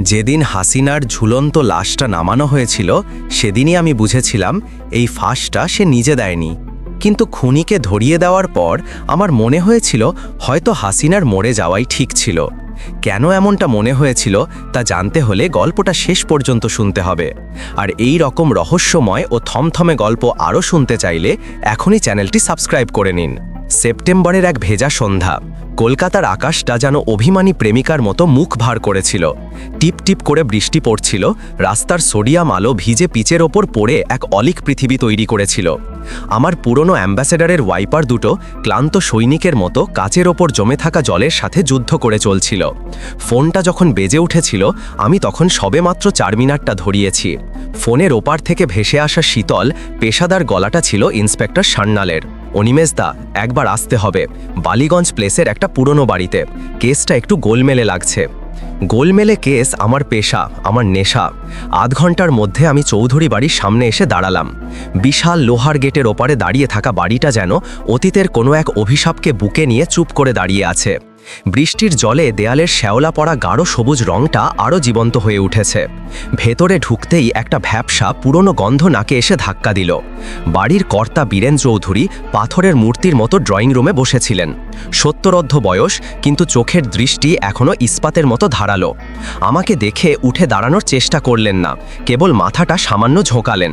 যেদিন হাসিনার ঝুলন্ত লাশটা নামানো হয়েছিল, সেদিনই আমি বুঝেছিলাম এই ফাঁসটা সে নিজে দেয়নি। কিন্তু খুনিকে ধরিয়ে দেওয়ার পর আমার মনে হয়েছিল হয়তো হাসিনার মরে যাওয়াই ঠিক ছিল। কেন এমনটা মনে হয়েছিল তা জানতে হলে গল্পটা শেষ পর্যন্ত শুনতে হবে। আর এই রকম রহস্যময় ও থমথমে গল্প আরও শুনতে চাইলে এখনই চ্যানেলটি সাবস্ক্রাইব করে নিন। সেপ্টেম্বরের এক ভেজা সন্ধ্যা, কলকাতার আকাশটা যেন অভিমানী প্রেমিকার মতো মুখ ভার করেছিল। টিপ টিপ করে বৃষ্টি পড়ছিল, রাস্তার সোডিয়াম আলো ভিজে পিচের ওপর পড়ে এক অলিক পৃথিবী তৈরি করেছিল। আমার পুরনো অ্যাম্বাসেডারের ওয়াইপার দুটো ক্লান্ত সৈনিকের মতো কাচের ওপর জমে থাকা জলের সাথে যুদ্ধ করে চলছিল। ফোনটা যখন বেজে উঠেছিল, আমি তখন সবেমাত্র চারমিনারটা ধরিয়েছি। ফোনের ওপার থেকে ভেসে আসা শীতল, পেশাদার গলাটা ছিল ইন্সপেক্টর সান্নালের। অনিমেশদা একবার আসতে হবে। বালিগঞ্জ প্লেসের একটা পুরনো বাড়িতে। কেসটা একটু গোলমেলে লাগছে। গোলমেলে কেস আমার পেশা, আমার নেশা। আধ ঘণ্টার মধ্যে আমি চৌধুরী বাড়ির সামনে এসে দাঁড়ালাম। বিশাল লোহার গেটের ওপারে দাঁড়িয়ে থাকা বাড়িটা যেন অতীতের কোনো এক অভিশাপকে বুকে নিয়ে চুপ করে দাঁড়িয়ে আছে। বৃষ্টির জলে দেয়ালের শ্যাওলা পড়া গাঢ় সবুজ রংটা আরও জীবন্ত হয়ে উঠেছে। ভেতরে ঢুকতেই একটা ভ্যাপসা পুরনো গন্ধ নাকে এসে ধাক্কা দিল। বাড়ির কর্তা বীরেন চৌধুরী পাথরের মূর্তির মতো ড্রয়িং রুমে বসেছিলেন। সত্তরদ্ধ বয়স, কিন্তু চোখের দৃষ্টি এখনও ইস্পাতের মতো ধারালো। আমাকে দেখে উঠে দাঁড়ানোর চেষ্টা করলেন না, কেবল মাথাটা সামান্য ঝোঁকালেন।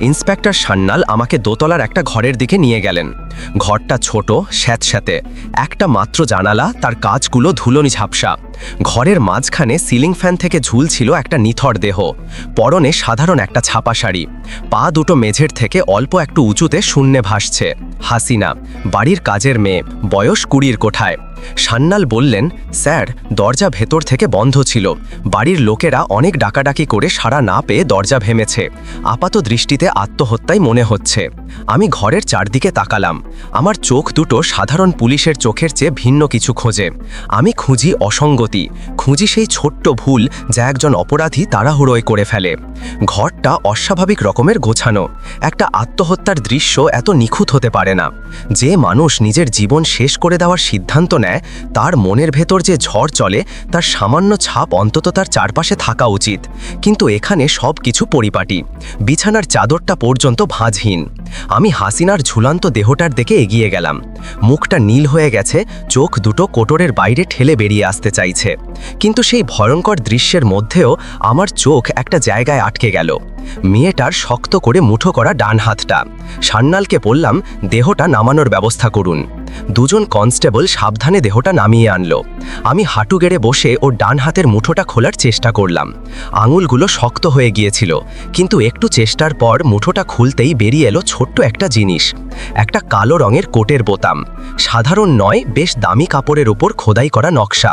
ইন্সপেক্টর সান্নাল আমাকে দোতলার একটা ঘরের দিকে নিয়ে গেলেন। ঘরটা ছোট, স্যাঁতস্যাঁতে। একটা মাত্র জানালা, তার কাজগুলো ধুলোনি ঝাপসা। ঘরের মাঝখানে সিলিং ফ্যান থেকে ঝুলছিল একটা নিথর দেহ। পরনে সাধারণ একটা ছাপা শাড়ি। পা দুটো মেঝের থেকে অল্প একটু উঁচুতে শূন্যে ভাসছে। হাসিনা, বাড়ির কাজের মেয়ে, বয়স কুড়ির কোঠায়। সান্নাল বললেন, স্যার, দরজা ভেতর থেকে বন্ধ ছিল। বাড়ির লোকেরা অনেক ডাকাডাকি করে সাড়া না পেয়ে দরজা ভেমেছে। আপাত দৃষ্টিতে আত্মহত্যাই মনে হচ্ছে। আমি ঘরের চারদিকে তাকালাম। আমার চোখ দুটো সাধারণ পুলিশের চোখের চেয়ে ভিন্ন কিছু খোঁজে। আমি খুঁজি অসঙ্গতি। খুঁজি সেই ছোট্ট ভুল যা একজন অপরাধী তাড়াহুড়োয় করে ফেলে। ঘরটা অস্বাভাবিক রকমের গোছানো। একটা আত্মহত্যার দৃশ্য এত নিখুঁত হতে পারে না। যে মানুষ নিজের জীবন শেষ করে দেওয়ার সিদ্ধান্ত নেয় তার মনের ভেতর যে ঝড় চলে, তার সামান্য ছাপ অন্তত তার চারপাশে থাকা উচিত। কিন্তু এখানে সব কিছু পরিপাটি। বিছানার চাদরটা পর্যন্ত ভাঁজহীন। আমি হাসিনার ঝুলান্ত দেহটার দিকে এগিয়ে গেলাম। মুখটা নীল হয়ে গেছে, চোখ দুটো কোটরের বাইরে ঠেলে বেরিয়ে আসতে চাইছে। কিন্তু সেই ভয়ঙ্কর দৃশ্যের মধ্যেও আমার চোখ একটা জায়গায় আটকে গেল। মেয়েটার শক্ত করে মুঠো করা ডান হাতটা। সান্নালকে বললাম, দেহটা নামানোর ব্যবস্থা করুন। দুজন কনস্টেবল সাবধানে দেহটা নামিয়ে আনলো। আমি হাঁটু গেড়ে বসে ওর ডান হাতের মুঠোটা খোলার চেষ্টা করলাম। আঙুলগুলো শক্ত হয়ে গিয়েছিল, কিন্তু একটু চেষ্টার পর মুঠোটা খুলতেই বেরিয়ে এলো ছোট্ট একটা জিনিস, একটা কালো রঙের কোটের বোতাম। সাধারণ নয়, বেশ দামি কাপড়ের ওপর খোদাই করা নকশা।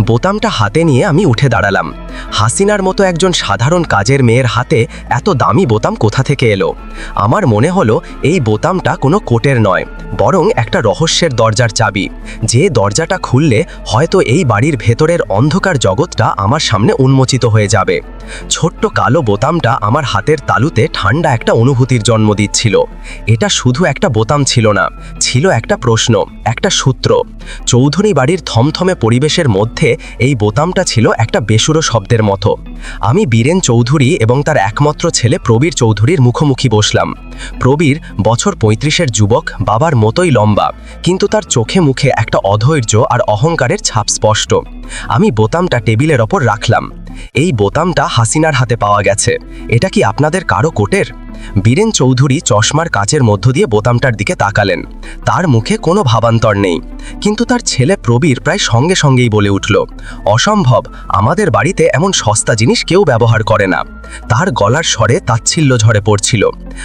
বোতামটা হাতে নিয়ে আমি উঠে দাঁড়ালাম। হাসিনার মতো একজন সাধারণ কাজের মেয়ের হাতে এত দামি বোতাম কোথা থেকে এলো? আমার মনে হলো এই বোতামটা কোনো কোটের নয়, বরং একটা রহস্যের দরজার চাবি। যে দরজাটা খুললে হয়তো এই বাড়ির ভেতরের অন্ধকার জগৎটা আমার সামনে উন্মোচিত হয়ে যাবে। ছোট্ট কালো বোতামটা আমার হাতের তালুতে ঠান্ডা একটা অনুভূতির জন্ম দিচ্ছিল। এটা শুধু একটা বোতাম ছিল না, ছিল একটা প্রশ্ন, একটা সূত্র। চৌধুরী বাড়ির থমথমে পরিবেশের মধ্যে এই বোতামটা ছিল একটা বেসুরো শব্দের মতো। আমি বীরেন চৌধুরী এবং তার একমাত্র ছেলে প্রবীর চৌধুরীর মুখোমুখি বসলাম। প্রবীর বছর পঁয়ত্রিশের যুবক, বাবার মতোই লম্বা, কিন্তু তার চোখে মুখে একটা অধৈর্য আর অহংকারের ছাপ স্পষ্ট। আমি বোতামটা টেবিলের ওপর রাখলাম। এই বোতামটা হাসিনার হাতে পাওয়া গেছে। এটা কি আপনাদের কারও কোটের? বীরেন চৌধুরী চশমার কাচের মধ্য দিয়ে বোতামটার দিকে তাকালেন। তার মুখে কোনো ভাবান্তর নেই। কিন্তু তার ছেলে প্রবীর প্রায় সঙ্গে সঙ্গেই বলে উঠল, অসম্ভব, আমাদের বাড়িতে এমন সস্তা জিনিস কেউ ব্যবহার করে না। তার গলার স্বরে তাচ্ছিল্য ঝরে পড়ছিল।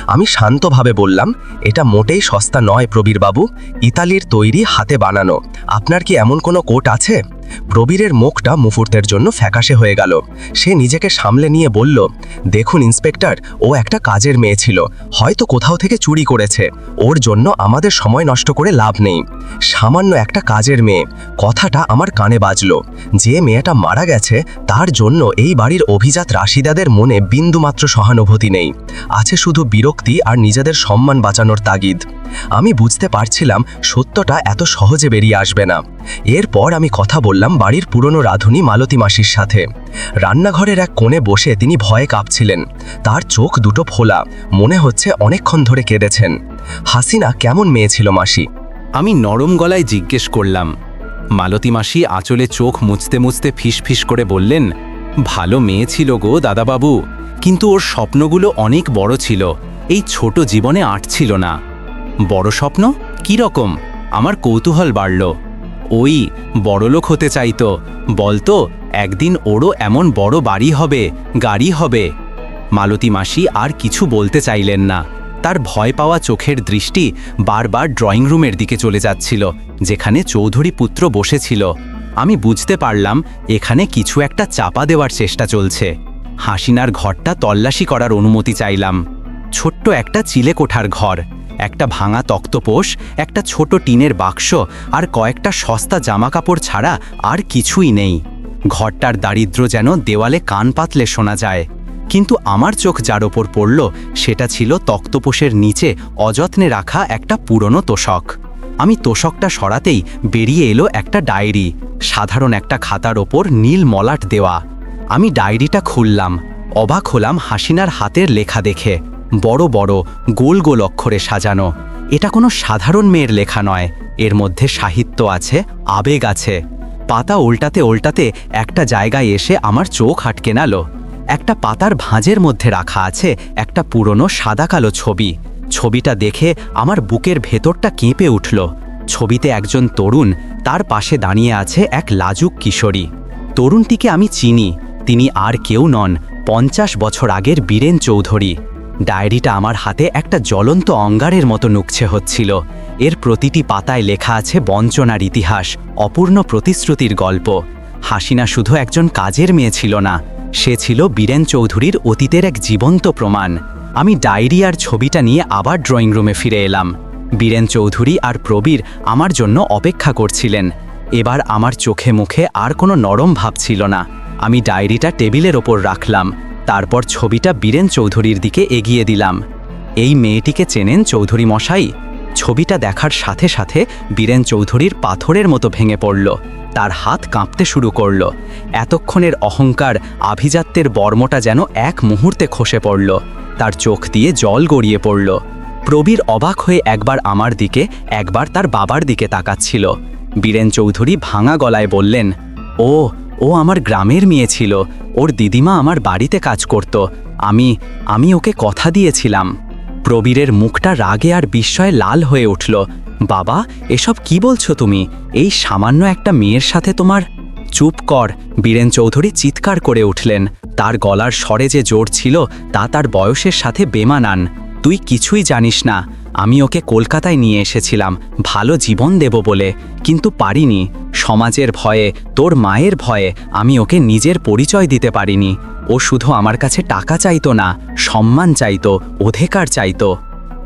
আমি শান্তভাবে বললাম, এটা মোটেই সস্তা নয় প্রবীরবাবু। ইতালির তৈরি হাতে বানানো। আপনার কি এমন কোনো কোট আছে? প্রবীরের মুখটা মুহূর্তের জন্য ফ্যাকাশে হয়ে গেল। সে নিজেকে সামলে নিয়ে বলল, দেখুন ইন্সপেক্টর, ও একটা কাজের মেয়ে ছিল। হয়তো কোথাও থেকে চুরি করেছে। ওর জন্য আমাদের সময় নষ্ট করে লাভ নেই। সামান্য একটা কাজের মেয়ে। কথাটা আমার কানে বাজলো। যে মেয়েটা মারা গেছে, তার জন্য এই বাড়ির অভিজাত রাশিদাদের মনে বিন্দুমাত্র সহানুভূতি নেই। আছে শুধু বিরক্তি আর নিজেদের সম্মান বাঁচানোর তাগিদ। আমি বুঝতে পারছিলাম সত্যটা এত সহজে বেরিয়ে আসবে না। এরপর আমি কথা বললাম করলাম বাড়ির পুরনো রাঁধুনি মালতী মাসির সাথে। রান্নাঘরের এক কোণে বসে তিনি ভয়ে কাঁপছিলেন। তার চোখ দুটো ফোলা, মনে হচ্ছে অনেকক্ষণ ধরে কেঁদেছেন। হাসিনা, কেমন মেয়ে ছিল মাসি? আমি নরম গলায় জিজ্ঞেস করলাম, মালতী মাসি আঁচলে চোখ মুছতে মুছতে ফিস করে বললেন, ভালো মেয়ে ছিল গো দাদাবাবু, কিন্তু ওর স্বপ্নগুলো অনেক বড় ছিল, এই ছোট জীবনে আটছিল না। বড় স্বপ্ন? কি রকম? আমার কৌতূহল বাড়ল ওই বড়লোক হতে চাইতো। বলতো, একদিন ওরও এমন বড় বাড়ি হবে, গাড়ি হবে। মালতী মাসি আর কিছু বলতে চাইলেন না। তার ভয় পাওয়া চোখের দৃষ্টি বারবার ড্রয়িং রুমের দিকে চলে যাচ্ছিল, যেখানে চৌধুরী পুত্র বসেছিল। আমি বুঝতে পারলাম, এখানে কিছু একটা চাপা দেওয়ার চেষ্টা চলছে। হাসিনার ঘরটা তল্লাশি করার অনুমতি চাইলাম। ছোট্ট একটা চিলে কোঠার ঘর। একটা ভাঙা তক্তপোষ, একটা ছোট টিনের বাক্স আর কয়েকটা সস্তা জামাকাপড় ছাড়া আর কিছুই নেই। ঘরটার দারিদ্র্য যেন দেওয়ালে কান পাতলে শোনা যায়। কিন্তু আমার চোখ যার ওপর পড়ল, সেটা ছিল তক্তপোষের নিচে অযত্নে রাখা একটা পুরনো তোষক। আমি তোষকটা সরাতেই বেরিয়ে এলো একটা ডায়েরি, সাধারণ একটা খাতার ওপর নীল মলাট দেওয়া। আমি ডায়েরিটা খুললাম, অবাক হলাম হাসিনার হাতের লেখা দেখে। বড় বড় গোল গোল অক্ষরে সাজানো। এটা কোনো সাধারণ মেয়ের লেখা নয়। এর মধ্যে সাহিত্য আছে, আবেগ আছে। পাতা উল্টাতে উল্টাতে একটা জায়গায় এসে আমার চোখ আটকে নাল। একটা পাতার ভাঁজের মধ্যে রাখা আছে একটা পুরনো সাদা কালো ছবি। ছবিটা দেখে আমার বুকের ভেতরটা কেঁপে উঠল। ছবিতে একজন তরুণ, তার পাশে দাঁড়িয়ে আছে এক লাজুক কিশোরী। তরুণটিকে আমি চিনি। তিনি আর কেউ নন, পঞ্চাশ বছর আগের বীরেন চৌধুরী। ডায়েরিটা আমার হাতে একটা জ্বলন্ত অঙ্গারের মতো নুকছে হচ্ছিল। এর প্রতিটি পাতায় লেখা আছে বঞ্চনার ইতিহাস, অপূর্ণ প্রতিশ্রুতির গল্প। হাসিনা শুধু একজন কাজের মেয়ে ছিল না, সে ছিল বীরেন চৌধুরীর অতীতের এক জীবন্ত প্রমাণ। আমি ডায়েরি আর ছবিটা নিয়ে আবার ড্রয়িং রুমে ফিরে এলাম। বীরেন চৌধুরী আর প্রবীর আমার জন্য অপেক্ষা করছিলেন। এবার আমার চোখে মুখে আর কোনো নরম ভাব ছিল না। আমি ডায়েরিটা টেবিলের ওপর রাখলাম। তারপর ছবিটা বীরেন চৌধুরীর দিকে এগিয়ে দিলাম। এই মেয়েটিকে চেনেন চৌধুরী মশাই? ছবিটা দেখার সাথে সাথে বীরেন চৌধুরীর পাথরের মতো ভেঙে পড়ল। তার হাত কাঁপতে শুরু করল। এতক্ষণের অহংকার, আভিজাত্যের বর্মটা যেন এক মুহূর্তে খসে পড়ল। তার চোখ দিয়ে জল গড়িয়ে পড়ল। প্রবীর অবাক হয়ে একবার আমার দিকে, একবার তার বাবার দিকে তাকাচ্ছিল। বীরেন চৌধুরী ভাঙা গলায় বললেন, ও ও আমার গ্রামের মেয়ে ছিল। ওর দিদিমা আমার বাড়িতে কাজ করত। আমি আমি ওকে কথা দিয়েছিলাম। প্রবীরের মুখটা রাগে আর বিস্ময়ে লাল হয়ে উঠল। বাবা, এসব কি বলছো তুমি? এই সামান্য একটা মেয়ের সাথে তোমার চুপ কর। বীরেন চৌধুরী চিৎকার করে উঠলেন। তার গলার স্বরে যে জোর ছিল, তা তার বয়সের সাথে বেমানান। তুই কিছুই জানিস না। আমি ওকে কলকাতায় নিয়ে এসেছিলাম। ভালো জীবন দেব বলে। কিন্তু পারিনি। সমাজের ভয়ে, তোর মায়ের ভয়ে আমি ওকে নিজের পরিচয় দিতে পারিনি। ও শুধু আমার কাছে টাকা চাইতো না, সম্মান চাইতো, অধিকার চাইতো।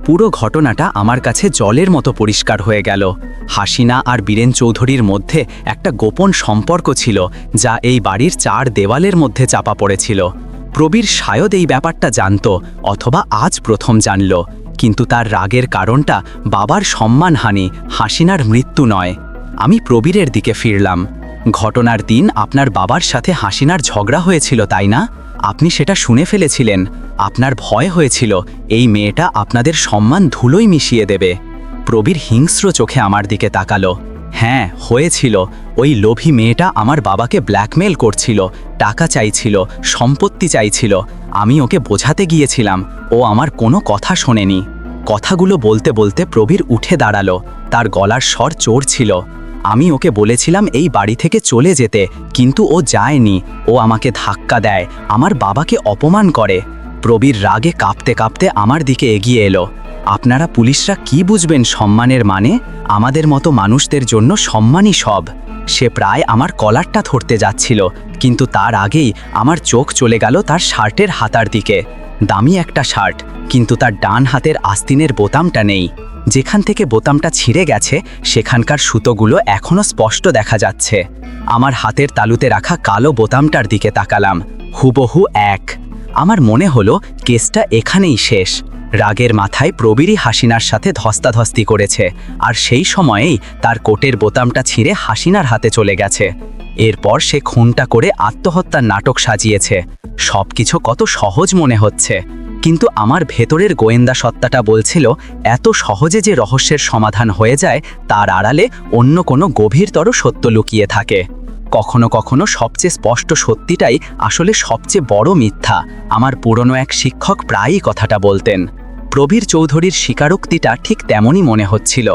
পুরো ঘটনাটা আমার কাছে জলের মতো পরিষ্কার হয়ে গেল। হাসিনা আর বীরেন চৌধুরীর মধ্যে একটা গোপন সম্পর্ক ছিল, যা এই বাড়ির চার দেওয়ালের মধ্যে চাপা পড়েছিল। প্রবীর সায়দ এই ব্যাপারটা জানত, অথবা আজ প্রথম জানল। কিন্তু তার রাগের কারণটা বাবার সম্মানহানি, হাসিনার মৃত্যু নয়। আমি প্রবীরের দিকে ফিরলাম। ঘটনার দিন আপনার বাবার সাথে হাসিনার ঝগড়া হয়েছিল, তাই না? আপনি সেটা শুনে ফেলেছিলেন। আপনার ভয় হয়েছিল, এই মেয়েটা আপনাদের সম্মান ধুলোই মিশিয়ে দেবে। প্রবীর হিংস্র চোখে আমার দিকে তাকালো। হ্যাঁ হয়েছিল। ওই লোভী মেয়েটা আমার বাবাকে ব্ল্যাকমেল করছিল, টাকা চাইছিল, সম্পত্তি চাইছিল। আমি ওকে বোঝাতে গিয়েছিলাম, ও আমার কোনো কথা শোনেনি। কথাগুলো বলতে বলতে প্রবীর উঠে দাঁড়াল, তার গলার স্বর চোর ছিল। আমি ওকে বলেছিলাম এই বাড়ি থেকে চলে যেতে, কিন্তু ও যায়নি। ও আমাকে ধাক্কা দেয়, আমার বাবাকে অপমান করে। প্রবীর রাগে কাঁপতে কাঁপতে আমার দিকে এগিয়ে এলো। আপনারা পুলিশরা কি বুঝবেন সম্মানের মানে? আমাদের মতো মানুষদের জন্য সম্মানই সব। সে প্রায় আমার কলারটা ধরতে যাচ্ছিল, কিন্তু তার আগেই আমার চোখ চলে গেল তার শার্টের হাতার দিকে। দামি একটা শার্ট, কিন্তু তার ডান হাতের আস্তিনের বোতামটা নেই। যেখান থেকে বোতামটা ছিঁড়ে গেছে, সেখানকার সুতোগুলো এখনও স্পষ্ট দেখা যাচ্ছে। আমার হাতের তালুতে রাখা কালো বোতামটার দিকে তাকালাম। হুবহু এক। আমার মনে হলো কেসটা এখানেই শেষ। রাগের মাথায় প্রবীরই হাসিনার সাথে ধস্তাধস্তি করেছে, আর সেই সময়েই তার কোটের বোতামটা ছিঁড়ে হাসিনার হাতে চলে গেছে। এরপর সে খুনটা করে আত্মহত্যার নাটক সাজিয়েছে। সবকিছু কত সহজ মনে হচ্ছে। কিন্তু আমার ভেতরের গোয়েন্দা সত্তাটা বলছিল, এত সহজে যে রহস্যের সমাধান হয়ে যায়, তার আড়ালে অন্য কোনো গভীরতর সত্য লুকিয়ে থাকে। কখনো কখনো সবচেয়ে স্পষ্ট সত্যিটাই আসলে সবচেয়ে বড় মিথ্যা, আমার পুরনো এক শিক্ষক প্রায়ই কথাটা বলতেন। প্রবীর চৌধুরীর স্বীকারোক্তিটা ঠিক তেমনই মনে হচ্ছিল।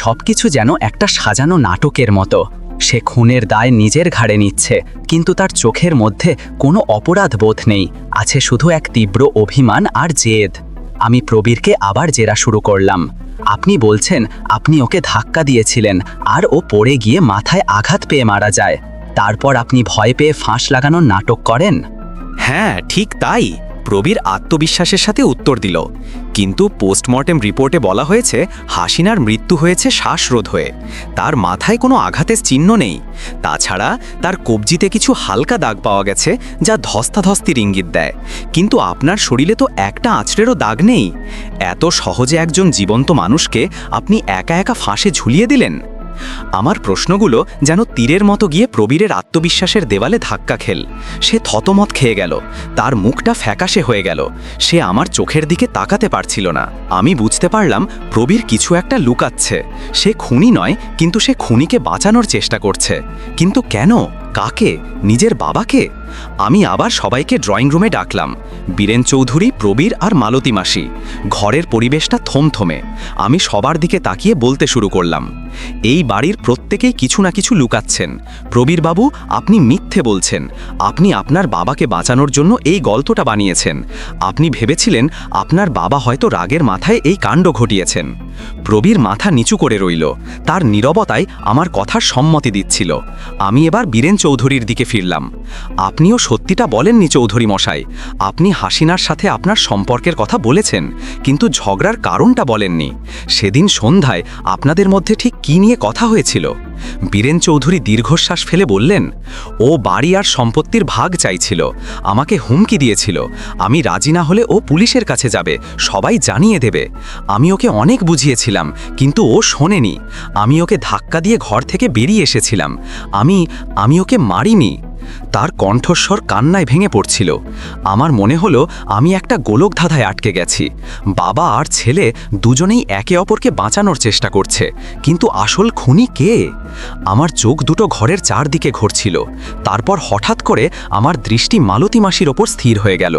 সবকিছু যেন একটা সাজানো নাটকের মতো। সে খুনের দায় নিজের ঘাড়ে নিচ্ছে, কিন্তু তার চোখের মধ্যে কোনো অপরাধ বোধ নেই, আছে শুধু এক তীব্র অভিমান আর জেদ। আমি প্রবীরকে আবার জেরা শুরু করলাম। আপনি বলছেন, আপনি ওকে ধাক্কা দিয়েছিলেন, আর ও পড়ে গিয়ে মাথায় আঘাত পেয়ে মারা যায়। তারপর আপনি ভয় পেয়ে ফাঁস লাগানোর নাটক করেন? হ্যাঁ ঠিক তাই। প্রবীর আত্মবিশ্বাসের সাথে উত্তর দিল। কিন্তু পোস্টমর্টেম রিপোর্টে বলা হয়েছে, হাসিনার মৃত্যু হয়েছে শ্বাসরোধ হয়ে। তার মাথায় কোনো আঘাতের চিহ্ন নেই। তাছাড়া তার কবজিতে কিছু হালকা দাগ পাওয়া গেছে, যা ধস্তাধস্তির ইঙ্গিত দেয়। কিন্তু আপনার শরীরে তো একটা আঁচড়েরও দাগ নেই। এত সহজে একজন জীবন্ত মানুষকে আপনি একা একা ফাঁসে ঝুলিয়ে দিলেন? আমার প্রশ্নগুলো যেন তীরের মতো গিয়ে প্রবীরের আত্মবিশ্বাসের দেওয়ালে ধাক্কা খেল। সে থতমত খেয়ে গেল। তার মুখটা ফ্যাকাশে হয়ে গেল। সে আমার চোখের দিকে তাকাতে পারছিল না। আমি বুঝতে পারলাম প্রবীর কিছু একটা লুকাচ্ছে। সে খুনি নয়, কিন্তু সে খুনিকে বাঁচানোর চেষ্টা করছে। কিন্তু কেন? কাকে? নিজের বাবাকে? আমি আবার সবাইকে ড্রয়িং রুমে ডাকলাম। বীরেন চৌধুরী, প্রবীর আর মালতী মাসি। ঘরের পরিবেশটা থমথমে। আমি সবার দিকে তাকিয়ে বলতে শুরু করলাম, এই বাড়ির প্রত্যেকেই কিছু না কিছু লুকাচ্ছেন। প্রবীর বাবু, আপনি মিথ্যে বলছেন। আপনি আপনার বাবাকে বাঁচানোর জন্য এই গল্পটা বানিয়েছেন। আপনি ভেবেছিলেন আপনার বাবা হয়তো রাগের মাথায় এই কাণ্ড ঘটিয়েছেন। প্রবীর মাথা নিচু করে রইল। তার নীরবতায় আমার কথার সম্মতি দিচ্ছিল। আমি এবার বীরেন চৌধুরীর দিকে ফিরলাম। আপনিও সত্যিটা বলেননি চৌধুরী মশাই। আপনি হাসিনার সাথে আপনার সম্পর্কের কথা বলেছেন, কিন্তু ঝগড়ার কারণটা বলেননি। সেদিন সন্ধ্যায় আপনাদের মধ্যে ঠিক কী নিয়ে কথা হয়েছিল? বীরেন চৌধুরী দীর্ঘশ্বাস ফেলে বললেন, ও বাড়ি আর সম্পত্তির ভাগ চাইছিল, আমাকে হুমকি দিয়েছিল। আমি রাজি না হলে ও পুলিশের কাছে যাবে, সবাই জানিয়ে দেবে। আমি ওকে অনেক বুঝিয়েছিলাম, কিন্তু ও শোনেনি। আমি ওকে ধাক্কা দিয়ে ঘর থেকে বেরিয়ে এসেছিলাম। আমি আমি ওকে মারিনি। তার কণ্ঠস্বর কান্নায় ভেঙে পড়ছিল। আমার মনে হলো আমি একটা গোলক ধাঁধায় আটকে গেছি। বাবা আর ছেলে দুজনেই একে অপরকে বাঁচানোর চেষ্টা করছে, কিন্তু আসল খুনি কে? আমার চোখ দুটো ঘরের চারদিকে ঘুরছিল। তারপর হঠাৎ করে আমার দৃষ্টি মালতী মাসির ওপর স্থির হয়ে গেল।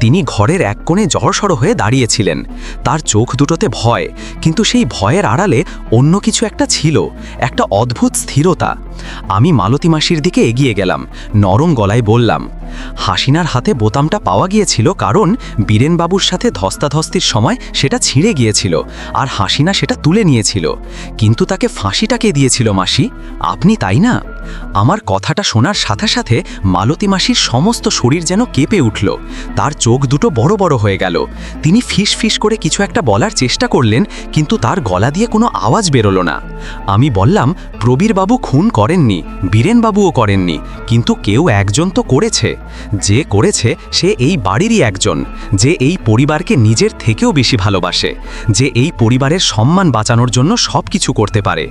তিনি ঘরের এক কোণে জড়সড় হয়ে দাঁড়িয়েছিলেন। তার চোখ দুটোতে ভয়, কিন্তু সেই ভয়ের আড়ালে অন্য কিছু একটা ছিল, একটা অদ্ভুত স্থিরতা। আমি মালতী মাসির দিকে এগিয়ে গেলাম। নরম গলায় বললাম হাসিনার হাতে বোতামটা পাওয়া গিয়েছিল কারণ বীরেনবাবুর সাথে ধস্তাধস্তির সময় সেটা ছিঁড়ে গিয়েছিল আর হাসিনা সেটা তুলে নিয়েছিল। কিন্তু তাকে ফাঁসিটাকে দিয়েছিল মাসি? আপনি তাই না? আমার কথাটা শোনার সাথে সাথে মালতী মাসির সমস্ত শরীর যেন কেঁপে উঠল। তার চোখ দুটো বড় বড় হয়ে গেল। তিনি ফিস ফিস করে কিছু একটা বলার চেষ্টা করলেন, কিন্তু তার গলা দিয়ে কোনো আওয়াজ বেরোলো না। আমি বললাম, প্রবীরবাবু খুন করেননি, বীরেনবাবুও করেননি, কিন্তু কেউ একজন তো করেছে। যে করেছে সে এই বাড়িরই একজন, যে এই পরিবারকে নিজের থেকেও বেশি ভালোবাসে, যে এই পরিবারের সম্মান বাঁচানোর জন্য সব কিছু করতে পারে।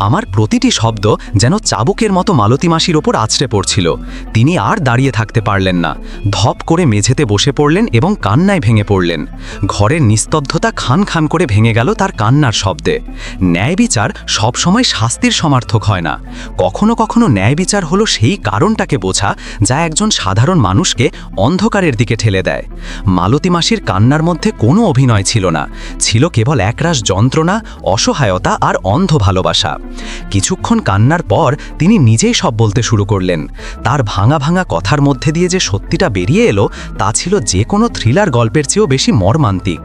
আমার প্রতিটি শব্দ যেন চাবুকের মতো মালতী মাসির ওপর আছড়ে পড়ছিল। তিনি আর দাঁড়িয়ে থাকতে পারলেন না। ধপ করে মেঝেতে বসে পড়লেন এবং কান্নায় ভেঙে পড়লেন। ঘরের নিস্তব্ধতা খান খান করে ভেঙে গেল তার কান্নার শব্দে। ন্যায় বিচার সবসময় শাস্তির সমার্থক হয় না। কখনো কখনো ন্যায় বিচার হলো সেই কারণটাকে বোঝা যা একজন সাধারণ মানুষকে অন্ধকারের দিকে ঠেলে দেয়। মালতী মাসির কান্নার মধ্যে কোনো অভিনয় ছিল না। ছিল কেবল একরাশ যন্ত্রণা, অসহায়তা আর অন্ধ ভালোবাসা। কিছুক্ষণ কান্নার পর তিনি নিজেই সব বলতে শুরু করলেন। তার ভাঙা ভাঙা কথার মধ্যে দিয়ে যে সত্যিটা বেরিয়ে এলো, তা ছিল যে কোনো থ্রিলার গল্পের চেয়েও বেশি মর্মান্তিক।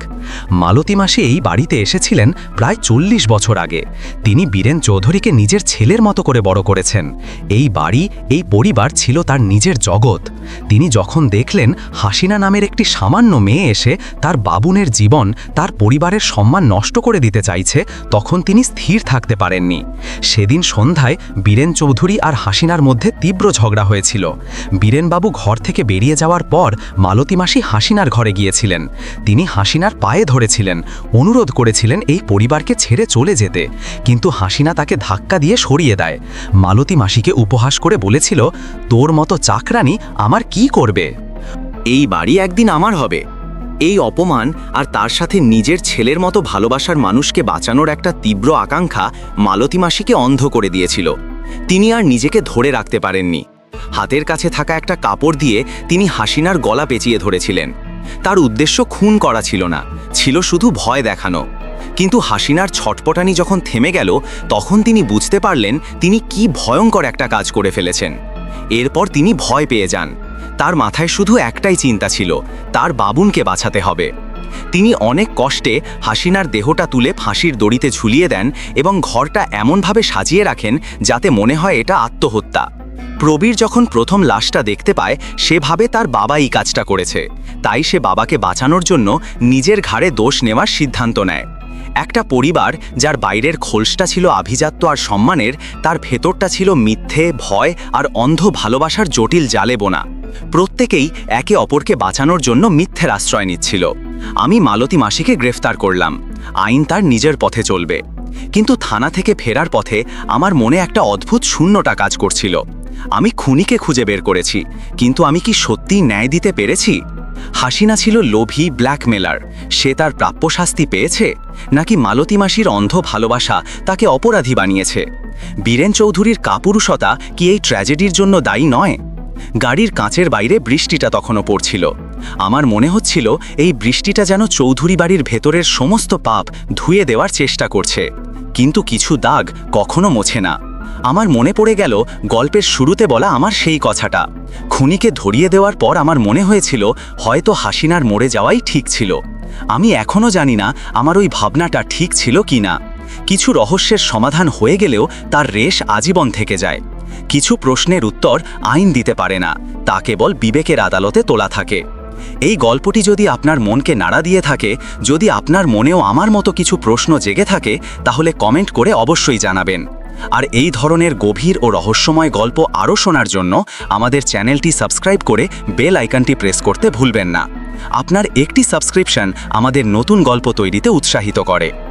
মালতী মাসি এই বাড়িতে এসেছিলেন প্রায় চল্লিশ বছর আগে। তিনি বীরেন চৌধুরীকে নিজের ছেলের মতো করে বড় করেছেন। এই বাড়ি, এই পরিবার ছিল তার নিজের জগৎ। তিনি যখন দেখলেন হাসিনা নামের একটি সামান্য মেয়ে এসে তার বাবুনের জীবন, তার পরিবারের সম্মান নষ্ট করে দিতে চাইছে, তখন তিনি স্থির থাকতে পারেননি। সেদিন সন্ধ্যায় বীরেন চৌধুরী আর হাসিনার মধ্যে তীব্র ঝগড়া হয়েছিল। বীরেনবাবু ঘর থেকে বেরিয়ে যাওয়ার পর মালতী মাসি হাসিনার ঘরে গিয়েছিলেন। তিনি হাসিনার পায়ে ধরেছিলেন, অনুরোধ করেছিলেন এই পরিবারকে ছেড়ে চলে যেতে। কিন্তু হাসিনা তাকে ধাক্কা দিয়ে সরিয়ে দেয়। মালতী মাসিকে উপহাস করে বলেছিল, তোর মতো চাকরানি আমার কি করবে? এই বাড়ি একদিন আমার হবে। এই অপমান আর তার সাথে নিজের ছেলের মতো ভালোবাসার মানুষকে বাঁচানোর একটা তীব্র আকাঙ্ক্ষা মালতী মাসিকে অন্ধ করে দিয়েছিল। তিনি আর নিজেকে ধরে রাখতে পারেননি। হাতের কাছে থাকা একটা কাপড় দিয়ে তিনি হাসিনার গলা পেঁচিয়ে ধরেছিলেন। তার উদ্দেশ্য খুন করা ছিল না, ছিল শুধু ভয় দেখানো। কিন্তু হাসিনার ছটপটানি যখন থেমে গেল, তখন তিনি বুঝতে পারলেন তিনি কি ভয়ঙ্কর একটা কাজ করে ফেলেছেন। এরপর তিনি ভয় পেয়ে যান। তার মাথায় শুধু একটাই চিন্তা ছিল, তার বাবুনকে বাঁচাতে হবে। তিনি অনেক কষ্টে হাসিনার দেহটা তুলে ফাঁসির দড়িতে ঝুলিয়ে দেন এবং ঘরটা এমনভাবে সাজিয়ে রাখেন যাতে মনে হয় এটা আত্মহত্যা। প্রবীর যখন প্রথম লাশটা দেখতে পায়, সেভাবে তার বাবা এই কাজটা করেছে। তাই সে বাবাকে বাঁচানোর জন্য নিজের ঘাড়ে দোষ নেওয়ার সিদ্ধান্ত নেয়। একটা পরিবার যার বাইরের খোলসটা ছিল আভিজাত্য আর সম্মানের, তার ভেতরটা ছিল মিথ্যে, ভয় আর অন্ধ ভালোবাসার জটিল জালে বোনা। প্রত্যেকেই একে অপরকে বাঁচানোর জন্য মিথ্যের আশ্রয় নিচ্ছিল। আমি মালতী মাসিকে গ্রেফতার করলাম। আইন তার নিজের পথে চলবে। কিন্তু থানা থেকে ফেরার পথে আমার মনে একটা অদ্ভুত শূন্যটা কাজ করছিল। আমি খুনিকে খুঁজে বের করেছি, কিন্তু আমি কি সত্যিই ন্যায় দিতে পেরেছি? হাসিনা ছিল লোভী ব্ল্যাকমেলার। সে তার প্রাপ্য শাস্তি পেয়েছে? নাকি মালতী মাসির অন্ধ ভালোবাসা তাকে অপরাধী বানিয়েছে? বীরেন চৌধুরীর কাপুরুষতা কি এই ট্র্যাজেডির জন্য দায়ী নয়? গাড়ির কাঁচের বাইরে বৃষ্টিটা তখনও পড়ছিল। আমার মনে হচ্ছিল এই বৃষ্টিটা যেন চৌধুরী বাড়ির ভেতরের সমস্ত পাপ ধুয়ে দেওয়ার চেষ্টা করছে। কিন্তু কিছু দাগ কখনো মোছে না। আমার মনে পড়ে গেল গল্পের শুরুতে বলা আমার সেই কথাটা। খুনিকে ধরিয়ে দেওয়ার পর আমার মনে হয়েছিল, হয়তো হাসিনার মরে যাওয়াই ঠিক ছিল। আমি এখনও জানি না আমার ওই ভাবনাটা ঠিক ছিল কি না। কিছু রহস্যের সমাধান হয়ে গেলেও তার রেশ আজীবন থেকে যায়। কিছু প্রশ্নের উত্তর আইন দিতে পারে না, তা কেবল বিবেকের আদালতে তোলা থাকে। এই গল্পটি যদি আপনার মনকে নাড়া দিয়ে থাকে, যদি আপনার মনেও আমার মতো কিছু প্রশ্ন জেগে থাকে, তাহলে কমেন্ট করে অবশ্যই জানাবেন। আর এই ধরনের গভীর ও রহস্যময় গল্প আরও শোনার জন্য আমাদের চ্যানেলটি সাবস্ক্রাইব করে বেল আইকনটি প্রেস করতে ভুলবেন না। আপনার একটি সাবস্ক্রিপশন আমাদের নতুন গল্প তৈরিতে উৎসাহিত করে।